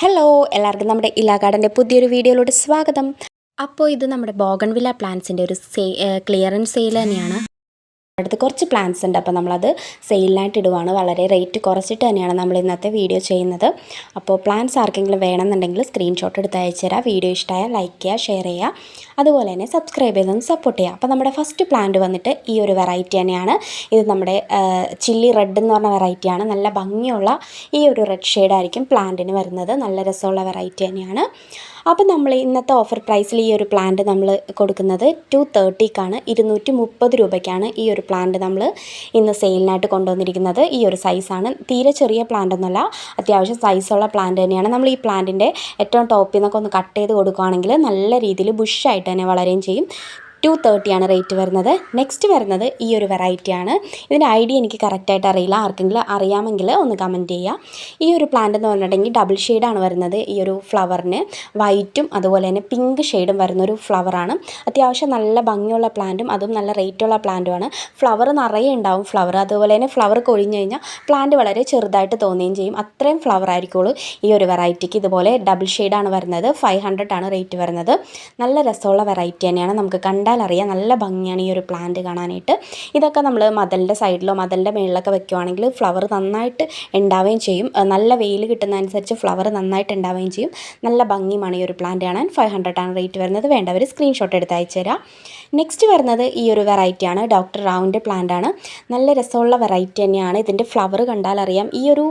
Hello എല്ലാവർക്കും നമ്മുടെ ഇലാ ഗാർഡന്റെ പുതിയൊരു വീഡിയോയിലോട്ട് സ്വാഗതം. അപ്പോൾ ഇത് നമ്മുടെ ബോഗൺവില്ല പ്ലാന്റ്സിന്റെ ഒരു സേ ക്ലിയറൻസ് സെയിൽ തന്നെയാണ്. അടുത്ത് കുറച്ച് പ്ലാന്റ്സ് ഉണ്ട്. അപ്പോൾ നമ്മളത് സെയിലിനായിട്ട് ഇടുവാണ്. വളരെ റേറ്റ് കുറച്ചിട്ട് തന്നെയാണ് നമ്മൾ ഇന്നത്തെ വീഡിയോ ചെയ്യുന്നത്. അപ്പോൾ പ്ലാന്റ്സ് ആർക്കെങ്കിലും വേണമെന്നുണ്ടെങ്കിൽ സ്ക്രീൻഷോട്ട് എടുത്ത് അയച്ചു തരാം. വീഡിയോ ഇഷ്ടമായാൽ ലൈക്ക് ചെയ്യുക ഷെയർ ചെയ്യുക. അതുപോലെ തന്നെ സബ്സ്ക്രൈബ് ചെയ്തൊന്ന് സപ്പോർട്ട് ചെയ്യുക. അപ്പോൾ നമ്മുടെ ഫസ്റ്റ് പ്ലാന്റ് വന്നിട്ട് ഈ ഒരു വെറൈറ്റി തന്നെയാണ്. ഇത് നമ്മുടെ ചില്ലി റെഡ് എന്ന് പറഞ്ഞ വെറൈറ്റിയാണ് നല്ല ഭംഗിയുള്ള ഈ ഒരു റെഡ് ഷെയ്ഡായിരിക്കും പ്ലാന്റിന് വരുന്നത്. നല്ല രസമുള്ള വെറൈറ്റി തന്നെയാണ്. അപ്പോൾ നമ്മൾ ഇന്നത്തെ ഓഫർ പ്രൈസിൽ ഈ ഒരു പ്ലാന്റ് നമ്മൾ കൊടുക്കുന്നത് ടു തേർട്ടിക്കാണ് ഇരുന്നൂറ്റി മുപ്പത് രൂപയ്ക്കാണ് ഈ ഒരു പ്ലാന്റ് നമ്മൾ ഇന്ന് സെയിലിനായിട്ട് കൊണ്ടുവന്നിരിക്കുന്നത്. ഈ ഒരു സൈസാണ് തീരെ ചെറിയ പ്ലാന്റ് ഒന്നുമല്ല. അത്യാവശ്യം സൈസുള്ള പ്ലാന്റ് തന്നെയാണ്. നമ്മൾ ഈ പ്ലാന്റിന്റെ ഏറ്റവും ടോപ്പിൽ നിന്നൊക്കെ ഒന്ന് കട്ട് ചെയ്ത് കൊടുക്കുകയാണെങ്കിൽ നല്ല രീതിയിൽ ബുഷായിട്ട് തന്നെ വളരുകയും ചെയ്യും. ടു തേർട്ടിയാണ് റേറ്റ് വരുന്നത്. നെക്സ്റ്റ് വരുന്നത് ഈ ഒരു വെറൈറ്റിയാണ് ഇതിന്റെ ഐഡിയ എനിക്ക് കറക്റ്റായിട്ട് അറിയില്ല. ആർക്കെങ്കിലും അറിയാമെങ്കിൽ ഒന്ന് കമന്റ് ചെയ്യുക ഈ ഒരു പ്ലാന്റ് എന്ന് പറഞ്ഞിട്ടുണ്ടെങ്കിൽ ഡബിൾ ഷെയ്ഡാണ് വരുന്നത് ഈ ഒരു ഫ്ലവറിന് വൈറ്റും അതുപോലെ തന്നെ പിങ്ക് ഷെയ്ഡും വരുന്ന ഒരു ഫ്ലവറാണ് അത്യാവശ്യം നല്ല ഭംഗിയുള്ള പ്ലാന്റും അതും നല്ല റേറ്റുള്ള പ്ലാന്റുമാണ് ഫ്ലവർ നിറയെ ഉണ്ടാവും ഫ്ലവർ അതുപോലെ തന്നെ ഫ്ലവർ കൊഴിഞ്ഞു കഴിഞ്ഞാൽ പ്ലാന്റ് വളരെ ചെറുതായിട്ട് തോന്നുകയും ചെയ്യും. അത്രയും ഫ്ലവർ ആയിരിക്കുള്ളൂ ഈ ഒരു വെറൈറ്റിക്ക് ഇതുപോലെ ഡബിൾ ഷെയ്ഡാണ് വരുന്നത്. ഫൈവ് ഹൺഡ്രഡ് ആണ് റേറ്റ് വരുന്നത്. നല്ല രസമുള്ള വെറൈറ്റി തന്നെയാണ് നമുക്ക് കണ്ടാൽ അറിയാം നല്ല ഭംഗിയാണ് ഈ ഒരു പ്ലാന്റ് കാണാനായിട്ട്. ഇതൊക്കെ നമ്മൾ മതലിന്റെ സൈഡിലോ മതലിന്റെ മേളിലൊക്കെ വെക്കുവാണെങ്കിൽ ഫ്ലവർ നന്നായിട്ട് ഉണ്ടാവുകയും ചെയ്യും. നല്ല വെയിൽ കിട്ടുന്നതനുസരിച്ച് ഫ്ലവർ നന്നായിട്ട് ഉണ്ടാവുകയും ചെയ്യും. നല്ല ഭംഗിയുമാണ് ഈ ഒരു പ്ലാന്റ് കാണാൻ. ഫൈവ് ഹൺഡ്രഡ് ആണ് റേറ്റ് വരുന്നത്. വേണ്ടവർ സ്ക്രീൻഷോട്ട് എടുത്ത് അയച്ചു തരാം നെക്സ്റ്റ് വരുന്നത് ഈ ഒരു വെറൈറ്റിയാണ് ഡോക്ടർ റാവുന്റെ ആണ്. നല്ല രസമുള്ള വെറൈറ്റി തന്നെയാണ്. ഇതിന്റെ ഫ്ലവർ കണ്ടാൽ അറിയാം. ഈ ഒരു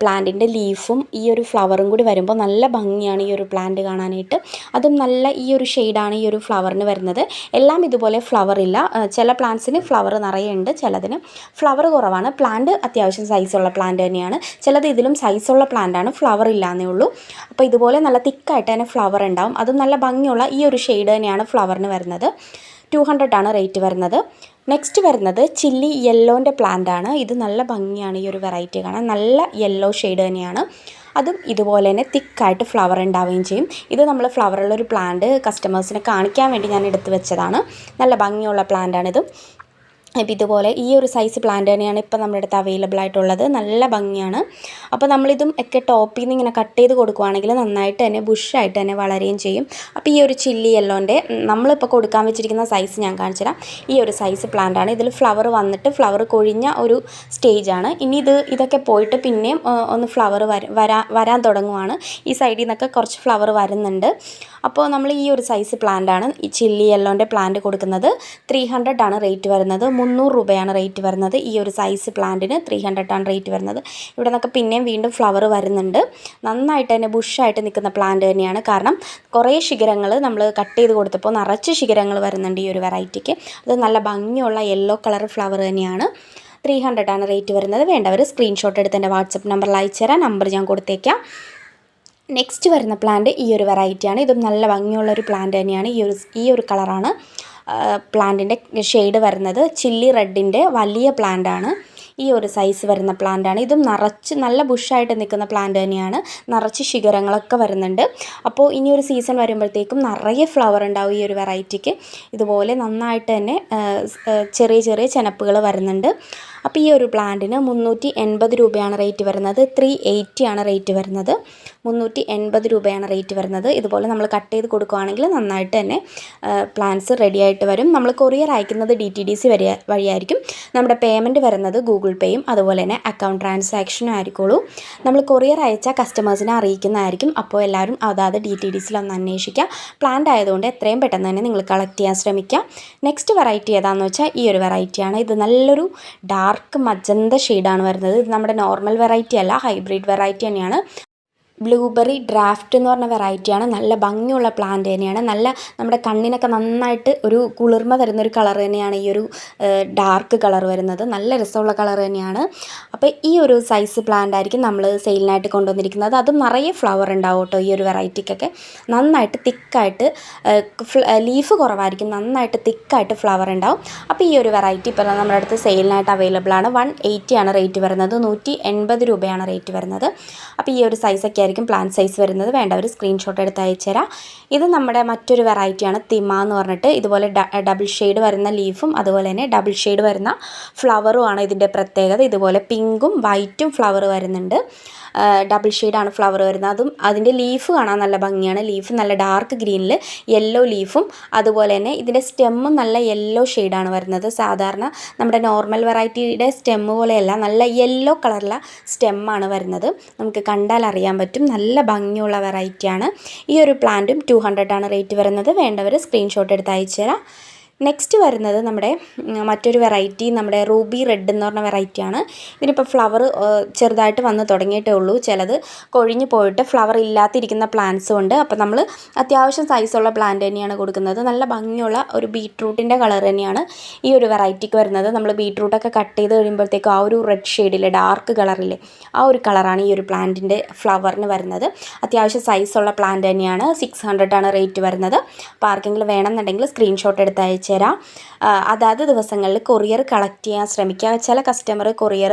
പ്ലാന്റിന്റെ ലീഫും ഈ ഒരു ഫ്ലവറും കൂടി വരുമ്പോൾ നല്ല ഭംഗിയാണ് ഈ ഒരു പ്ലാന്റ് കാണാനായിട്ട്. അതും നല്ല ഈ ഒരു ഷെയ്ഡാണ് ഈ ഒരു ഫ്ലവറിന് വരുന്നത്. എല്ലാം ഇതുപോലെ ഫ്ലവർ ഇല്ല. ചില പ്ലാന്റ്സിന് ഫ്ലവർ നിറയെ ഉണ്ട്. ചിലതിന് ഫ്ലവർ കുറവാണ്. പ്ലാന്റ് അത്യാവശ്യം സൈസുള്ള പ്ലാന്റ് തന്നെയാണ്. ചിലത് ഇതിലും സൈസുള്ള പ്ലാന്റ് ആണ്. ഫ്ലവർ ഇല്ലാന്നേ ഉള്ളൂ. അപ്പോൾ ഇതുപോലെ നല്ല തിക്കായിട്ട് തന്നെ ഫ്ലവർ ഉണ്ടാവും. അതും നല്ല ഭംഗിയുള്ള ഈ ഒരു ഷെയ്ഡ് തന്നെയാണ് ഫ്ലവറിന് വരുന്നത്. ടു ആണ് റേറ്റ് വരുന്നത്. നെക്സ്റ്റ് വരുന്നത് ചില്ലി യെല്ലോന്റെ പ്ലാന്റ് ആണ്. ഇത് നല്ല ഭംഗിയാണ് ഈ ഒരു വെറൈറ്റി കാണാൻ. നല്ല യെല്ലോ ഷെയ്ഡ് തന്നെയാണ്. അതും ഇതുപോലെ തന്നെ തിക്കായിട്ട് ഫ്ലവർ ഉണ്ടാവുകയും ചെയ്യും. ഇത് നമ്മൾ ഫ്ലവറുള്ളൊരു പ്ലാന്റ് കസ്റ്റമേഴ്സിനെ കാണിക്കാൻ വേണ്ടി ഞാൻ എടുത്തു വെച്ചതാണ്. നല്ല ഭംഗിയുള്ള പ്ലാന്റാണിത് അപ്പോൾ ഇതുപോലെ ഈ ഒരു സൈസ് പ്ലാന്റ് തന്നെയാണ് ഇപ്പോൾ നമ്മുടെ അടുത്ത് അവൈലബിൾ ആയിട്ടുള്ളത്. നല്ല ഭംഗിയാണ്. അപ്പോൾ നമ്മളിതും ഒക്കെ ടോപ്പിൽ നിന്ന് ഇങ്ങനെ കട്ട് ചെയ്ത് കൊടുക്കുവാണെങ്കിൽ നന്നായിട്ട് തന്നെ ബുഷായിട്ട് തന്നെ വളരുകയും ചെയ്യും. അപ്പോൾ ഈ ഒരു ചില്ലി യെല്ലോന്റെ നമ്മളിപ്പോൾ കൊടുക്കാൻ വെച്ചിരിക്കുന്ന സൈസ് ഞാൻ കാണിച്ചുതരാം ഈ ഒരു സൈസ് പ്ലാന്റ് ആണ്. ഇതിൽ ഫ്ലവർ വന്നിട്ട് ഫ്ലവർ കൊഴിഞ്ഞ ഒരു സ്റ്റേജാണ് ഇനി ഇത് ഇതൊക്കെ പോയിട്ട് പിന്നെയും ഒന്ന് ഫ്ലവർ വരാ വരാൻ തുടങ്ങുവാണ്. ഈ സൈഡിൽ നിന്നൊക്കെ കുറച്ച് ഫ്ലവർ വരുന്നുണ്ട്. അപ്പോൾ നമ്മൾ ഈ ഒരു സൈസ് പ്ലാന്റ് ആണ് ഈ ചില്ലി യെല്ലോന്റെ പ്ലാന്റ് കൊടുക്കുന്നത്. ത്രീ ഹൺഡ്രഡ് ആണ് റേറ്റ് വരുന്നത്. മുന്നൂറ് രൂപയാണ് റേറ്റ് വരുന്നത്. ഈ ഒരു സൈസ് പ്ലാന്റിന് ത്രീ ഹൺഡ്രഡാണ് റേറ്റ് വരുന്നത്. ഇവിടെ നിന്നൊക്കെ പിന്നെയും വീണ്ടും ഫ്ലവർ വരുന്നുണ്ട്. നന്നായിട്ട് തന്നെ ബുഷായിട്ട് നിൽക്കുന്ന പ്ലാന്റ് തന്നെയാണ്. കാരണം കുറേ ശിഖരങ്ങൾ നമ്മൾ കട്ട് ചെയ്ത് കൊടുത്തപ്പോൾ നിറച്ച് ശിഖരങ്ങൾ വരുന്നുണ്ട് ഈ ഒരു വെറൈറ്റിക്ക് അത് നല്ല ഭംഗിയുള്ള യെല്ലോ കളർ ഫ്ലവർ തന്നെയാണ്. ത്രീ ഹൺഡ്രഡാണ് റേറ്റ് വരുന്നത്. വേണ്ടവർ സ്ക്രീൻഷോട്ട് എടുത്ത് എന്റെ വാട്സപ്പ് നമ്പറിൽ അയച്ചു തരാം. നമ്പർ ഞാൻ കൊടുത്തേക്കാം. നെക്സ്റ്റ് വരുന്ന പ്ലാന്റ് ഈ ഒരു വെറൈറ്റിയാണ് ഇതും നല്ല ഭംഗിയുള്ള ഒരു പ്ലാന്റ് തന്നെയാണ്. ഈ ഒരു ഈ ഒരു കളറാണ് പ്ലാന്റിന്റെ ഷെയ്ഡ് വരുന്നത് ചില്ലി റെഡിന്റെ വലിയ പ്ലാന്റാണ് ഈ ഒരു സൈസ് വരുന്ന പ്ലാന്റാണ് ഇതും നിറച്ച് നല്ല ബുഷായിട്ട് നിൽക്കുന്ന പ്ലാന്റ് തന്നെയാണ്. നിറച്ച് ശിഖരങ്ങളൊക്കെ വരുന്നുണ്ട്. അപ്പോൾ ഇനി ഒരു സീസൺ വരുമ്പോഴത്തേക്കും നിറയെ ഫ്ലവർ ഉണ്ടാവും ഈ ഒരു വെറൈറ്റിക്ക് ഇതുപോലെ നന്നായിട്ട് തന്നെ ചെറിയ ചെറിയ ചെനപ്പുകൾ വരുന്നുണ്ട്. അപ്പോൾ ഈ ഒരു പ്ലാന്റിന് മുന്നൂറ്റി എൺപത് രൂപയാണ് റേറ്റ് വരുന്നത്. ത്രീ ആണ് റേറ്റ് വരുന്നത്. മുന്നൂറ്റി എൺപത് രൂപയാണ് റേറ്റ് വരുന്നത്. ഇതുപോലെ നമ്മൾ കട്ട് ചെയ്ത് കൊടുക്കുകയാണെങ്കിൽ നന്നായിട്ട് തന്നെ പ്ലാൻസ് റെഡി ആയിട്ട് വരും. നമ്മൾ കൊറിയർ അയക്കുന്നത് ഡി ടി ഡി സി വഴി വഴിയായിരിക്കും. നമ്മുടെ പേയ്മെന്റ് വരുന്നത് ഗൂഗിൾ പേയും അതുപോലെ തന്നെ അക്കൗണ്ട് ട്രാൻസാക്ഷനും ആയിരിക്കുള്ളൂ. നമ്മൾ കൊറിയർ അയച്ച കസ്റ്റമേഴ്സിനെ അറിയിക്കുന്നതായിരിക്കും. അപ്പോൾ എല്ലാവരും അതാത് ഡി ടി ഡി സിയിൽ ഒന്ന് അന്വേഷിക്കുക. പ്ലാന്റ് ആയതുകൊണ്ട് എത്രയും പെട്ടെന്ന് തന്നെ നിങ്ങൾ കളക്ട് ചെയ്യാൻ ശ്രമിക്കുക. നെക്സ്റ്റ് വെറൈറ്റി ഏതാണെന്ന് വെച്ചാൽ ഈ ഒരു വെറൈറ്റിയാണ് ഇത് നല്ലൊരു ഡാർക്ക് മജന്ത ഷെയ്ഡാണ് വരുന്നത്. ഇത് നമ്മുടെ നോർമൽ വെറൈറ്റി അല്ല ഹൈബ്രിഡ് വെറൈറ്റി തന്നെയാണ്. ബ്ലൂബെറി ഡ്രാഫ്റ്റ് എന്ന് പറഞ്ഞ വെറൈറ്റിയാണ് നല്ല ഭംഗിയുള്ള പ്ലാന്റ് തന്നെയാണ്. നല്ല നമ്മുടെ കണ്ണിനൊക്കെ നന്നായിട്ട് ഒരു കുളിർമ തരുന്നൊരു കളർ തന്നെയാണ് ഈ ഒരു ഡാർക്ക് കളർ വരുന്നത്. നല്ല രസമുള്ള കളർ തന്നെയാണ്. അപ്പോൾ ഈ ഒരു സൈസ് പ്ലാന്റ് ആയിരിക്കും നമ്മൾ സെയിലിനായിട്ട് കൊണ്ടുവന്നിരിക്കുന്നത്. അതും നിറയെ ഫ്ലവർ ഉണ്ടാവും കേട്ടോ ഈ ഒരു വെറൈറ്റിക്കൊക്കെ നന്നായിട്ട് തിക്കായിട്ട് ലീഫ് കുറവായിരിക്കും. നന്നായിട്ട് തിക്കായിട്ട് ഫ്ലവർ ഉണ്ടാവും. അപ്പോൾ ഈ ഒരു വെറൈറ്റി ഇപ്പോൾ നമ്മുടെ അടുത്ത് സെയിലിനായിട്ട് അവൈലബിൾ ആണ്. വൺ എയ്റ്റിയാണ് റേറ്റ് വരുന്നത്. നൂറ്റി എൺപത് രൂപയാണ് റേറ്റ് വരുന്നത്. അപ്പോൾ ഈ ഒരു സൈസൊക്കെ ആയിരിക്കും പ്ലാൻ സൈസ് വരുന്നത്. വേണ്ട വേണ്ടവർ സ്ക്രീൻഷോട്ട് എടുത്ത് അയച്ചു തരാം. ഇത് നമ്മുടെ മറ്റൊരു വെറൈറ്റിയാണ് തിമ എന്ന് പറഞ്ഞിട്ട് ഇതുപോലെ ഡബിൾ ഷെയ്ഡ് വരുന്ന ലീഫും അതുപോലെ തന്നെ ഡബിൾ ഷെയ്ഡ് വരുന്ന ഫ്ലവറും ആണ് ഇതിന്റെ പ്രത്യേകത. ഇതുപോലെ പിങ്കും വൈറ്റും ഫ്ലവർ വരുന്നുണ്ട്. ഡബിൾ ഷെയ്ഡാണ് ഫ്ലവർ വരുന്നത്. അതും അതിന്റെ ലീഫ് കാണാൻ നല്ല ഭംഗിയാണ്. ലീഫ് നല്ല ഡാർക്ക് ഗ്രീനിൽ യെല്ലോ ലീഫും അതുപോലെ തന്നെ ഇതിന്റെ സ്റ്റെമ്മും നല്ല യെല്ലോ ഷെയ്ഡാണ് വരുന്നത്. സാധാരണ നമ്മുടെ നോർമൽ വെറൈറ്റിയുടെ സ്റ്റെമ്മ് പോലെയല്ല നല്ല യെല്ലോ കളറിലെ സ്റ്റെമ്മാണ് വരുന്നത്. നമുക്ക് കണ്ടാൽ അറിയാൻ പറ്റും. നല്ല ഭംഗിയുള്ള വെറൈറ്റിയാണ് ഈ ഒരു പ്ലാന്റും ടു ഹൺഡ്രഡാണ് റേറ്റ് വരുന്നത്. വേണ്ടവർ സ്ക്രീൻഷോട്ട് എടുത്ത് അയച്ചു തരാം നെക്സ്റ്റ് വരുന്നത് നമ്മുടെ മറ്റൊരു വെറൈറ്റി നമ്മുടെ റൂബി റെഡ് എന്ന് പറഞ്ഞ വെറൈറ്റിയാണ് ഇതിനിപ്പോൾ ഫ്ലവർ ചെറുതായിട്ട് വന്ന് തുടങ്ങിയിട്ടേ ഉള്ളൂ. ചിലത് കൊഴിഞ്ഞു പോയിട്ട് ഫ്ലവർ ഇല്ലാതിരിക്കുന്ന പ്ലാന്റ്സും ഉണ്ട്. അപ്പോൾ നമ്മൾ അത്യാവശ്യം സൈസുള്ള പ്ലാന്റ് തന്നെയാണ് കൊടുക്കുന്നത്. നല്ല ഭംഗിയുള്ള ഒരു ബീട്രൂട്ടിന്റെ കളർ തന്നെയാണ് ഈ ഒരു വെറൈറ്റിക്ക് വരുന്നത്. നമ്മൾ ബീട്രൂട്ടൊക്കെ കട്ട് ചെയ്ത് കഴിയുമ്പോഴത്തേക്കും ആ ഒരു റെഡ് ഷെയ്ഡിലെ ഡാർക്ക് കളറിലെ ആ ഒരു കളറാണ് ഈ ഒരു പ്ലാന്റിന്റെ ഫ്ലവറിന് വരുന്നത്. അത്യാവശ്യം സൈസുള്ള പ്ലാന്റ് തന്നെയാണ്. സിക്സ് ഹൺഡ്രഡ് ആണ് റേറ്റ് വരുന്നത്. അപ്പോൾ ആർക്കെങ്കിലും വേണമെന്നുണ്ടെങ്കിൽ സ്ക്രീൻഷോട്ട് എടുത്ത് അയച്ചു തരാം അതാത് ദിവസങ്ങളിൽ കൊറിയർ കളക്ട് ചെയ്യാൻ ശ്രമിക്കുക. ചില കസ്റ്റമർ കൊറിയർ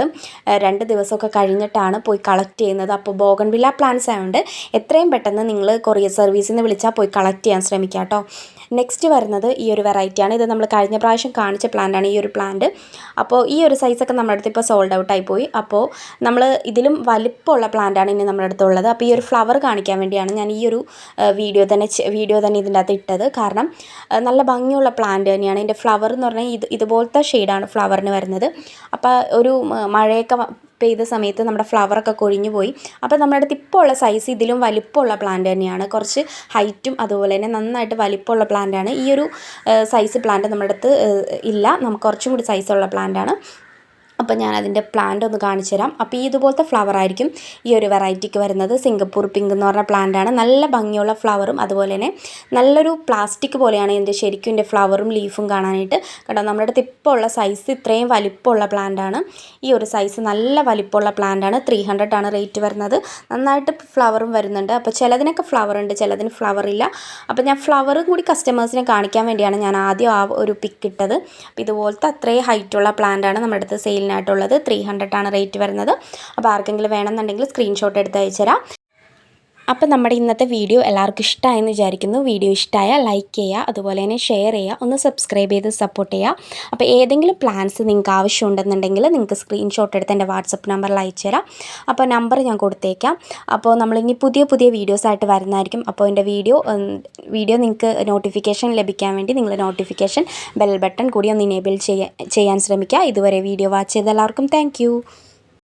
രണ്ട് ദിവസമൊക്കെ കഴിഞ്ഞിട്ടാണ് പോയി കളക്ട് ചെയ്യുന്നത്. അപ്പോൾ ബോഗൺവില്ല പ്ലാൻസ് ആയതുകൊണ്ട് എത്രയും പെട്ടെന്ന് നിങ്ങൾ കൊറിയർ സർവീസിൽ നിന്ന് വിളിച്ചാൽ പോയി കളക്ട് ചെയ്യാൻ ശ്രമിക്കുക കേട്ടോ നെക്സ്റ്റ് വരുന്നത് ഈ ഒരു വെറൈറ്റിയാണ് ഇത് നമ്മൾ കഴിഞ്ഞ പ്രാവശ്യം കാണിച്ച പ്ലാന്റാണ് ഈ ഒരു പ്ലാന്റ് അപ്പോൾ ഈ ഒരു സൈസൊക്കെ നമ്മുടെ അടുത്ത് ഇപ്പോൾ സോൾഡ് ഔട്ട് പോയി. അപ്പോൾ നമ്മൾ ഇതിലും വലിപ്പമുള്ള പ്ലാന്റാണ് ഇനി നമ്മുടെ അടുത്തുള്ളത് അപ്പോൾ ഈ ഒരു ഫ്ലവർ കാണിക്കാൻ വേണ്ടിയാണ് ഞാൻ ഈ ഒരു വീഡിയോ തന്നെ വീഡിയോ തന്നെ ഇതിന്റെ അകത്ത് ഇട്ടത്. കാരണം നല്ല ഭംഗിയുള്ള പ്ലാന്റ് തന്നെയാണ്. ഇതിന്റെ ഫ്ലവർ എന്ന് പറഞ്ഞാൽ ഇത് ഇതുപോലത്തെ ഷെയ്ഡാണ് ഫ്ലവറിന് വരുന്നത്. അപ്പോൾ ഒരു മഴയൊക്കെ വ- പെയ്ത സമയത്ത് നമ്മുടെ ഫ്ലവറൊക്കെ കൊഴിഞ്ഞു പോയി അപ്പോൾ നമ്മുടെ അടുത്ത് ഇപ്പോൾ ഉള്ള സൈസ് ഇതിലും വലിപ്പമുള്ള പ്ലാന്റ് തന്നെയാണ്. കുറച്ച് ഹൈറ്റും അതുപോലെ തന്നെ നന്നായിട്ട് വലിപ്പമുള്ള പ്ലാന്റാണ് ഈ ഒരു സൈസ് പ്ലാന്റ് നമ്മുടെ അടുത്ത് ഇല്ല. നമുക്ക് കുറച്ചും കൂടി സൈസുള്ള പ്ലാന്റാണ് അപ്പോൾ ഞാൻ അതിന്റെ പ്ലാന്റ് ഒന്ന് കാണിച്ചു തരാം. അപ്പോൾ ഈ ഇതുപോലത്തെ ഫ്ലവർ ആയിരിക്കും ഈ ഒരു വെറൈറ്റിക്ക് വരുന്നത്. സിംഗപ്പൂർ പിങ്ക് എന്ന് പറഞ്ഞ പ്ലാന്റാണ് നല്ല ഭംഗിയുള്ള ഫ്ലവറും അതുപോലെ തന്നെ നല്ലൊരു പ്ലാസ്റ്റിക് പോലെയാണ് ഇതിന്റെ ശരിക്കും ഇതിന്റെ ഫ്ലവറും ലീഫും കാണാനായിട്ട്. കേട്ടോ നമ്മുടെ അടുത്ത് ഇപ്പോൾ ഉള്ള സൈസ് ഇത്രയും വലിപ്പമുള്ള പ്ലാന്റ് ആണ്. ഈ ഒരു സൈസ് നല്ല വലിപ്പമുള്ള പ്ലാന്റ് ആണ്. ത്രീ ഹൺഡ്രഡ് ആണ് റേറ്റ് വരുന്നത്. നന്നായിട്ട് ഫ്ലവറും വരുന്നുണ്ട്. അപ്പോൾ ചിലതിനൊക്കെ ഫ്ലവർ ഉണ്ട് ചിലതിന് ഫ്ലവർ ഇല്ല. അപ്പോൾ ഞാൻ ഫ്ലവറും കൂടി കസ്റ്റമേഴ്സിനെ കാണിക്കാൻ വേണ്ടിയാണ് ഞാൻ ആദ്യം ആ ഒരു പിക്ക് ഇട്ടത്. അപ്പോൾ ഇതുപോലത്തെ അത്രയും ഹൈറ്റുള്ള പ്ലാന്റ് ആണ് നമ്മുടെ അടുത്ത് സെയിലിനായിട്ടുള്ളത് ത്രീ ആണ് റേറ്റ് വരുന്നത്. അപ്പോൾ ആർക്കെങ്കിലും വേണമെന്നുണ്ടെങ്കിൽ സ്ക്രീൻഷോട്ട് എടുത്ത് അയച്ചുതരാം. അപ്പോൾ നമ്മുടെ ഇന്നത്തെ വീഡിയോ എല്ലാവർക്കും ഇഷ്ടമായെന്ന് വിചാരിക്കുന്നു. വീഡിയോ ഇഷ്ടമായാൽ ലൈക്ക് ചെയ്യുക അതുപോലെ തന്നെ ഷെയർ ചെയ്യുക ഒന്ന് സബ്സ്ക്രൈബ് ചെയ്ത് സപ്പോർട്ട് ചെയ്യുക. അപ്പോൾ ഏതെങ്കിലും പ്ലാൻസ് നിങ്ങൾക്ക് ആവശ്യമുണ്ടെന്നുണ്ടെങ്കിൽ നിങ്ങൾക്ക് സ്ക്രീൻഷോട്ട് എടുത്ത് എന്റെ വാട്സപ്പ് നമ്പറിൽ അയച്ചു തരാം. അപ്പോൾ നമ്പർ ഞാൻ കൊടുത്തേക്കാം. അപ്പോൾ നമ്മളിനി പുതിയ പുതിയ വീഡിയോസ് ആയിട്ട് വരുന്നതായിരിക്കും. അപ്പോൾ എന്റെ വീഡിയോ വീഡിയോ നിങ്ങൾക്ക് നോട്ടിഫിക്കേഷൻ ലഭിക്കാൻ വേണ്ടി നിങ്ങൾ നോട്ടിഫിക്കേഷൻ ബെൽ ബട്ടൺ കൂടി ഒന്ന് ഇനേബിൾ ചെയ്യാൻ ശ്രമിക്കുക. ഇതുവരെ വീഡിയോ വാച്ച് ചെയ്ത എല്ലാവർക്കും താങ്ക്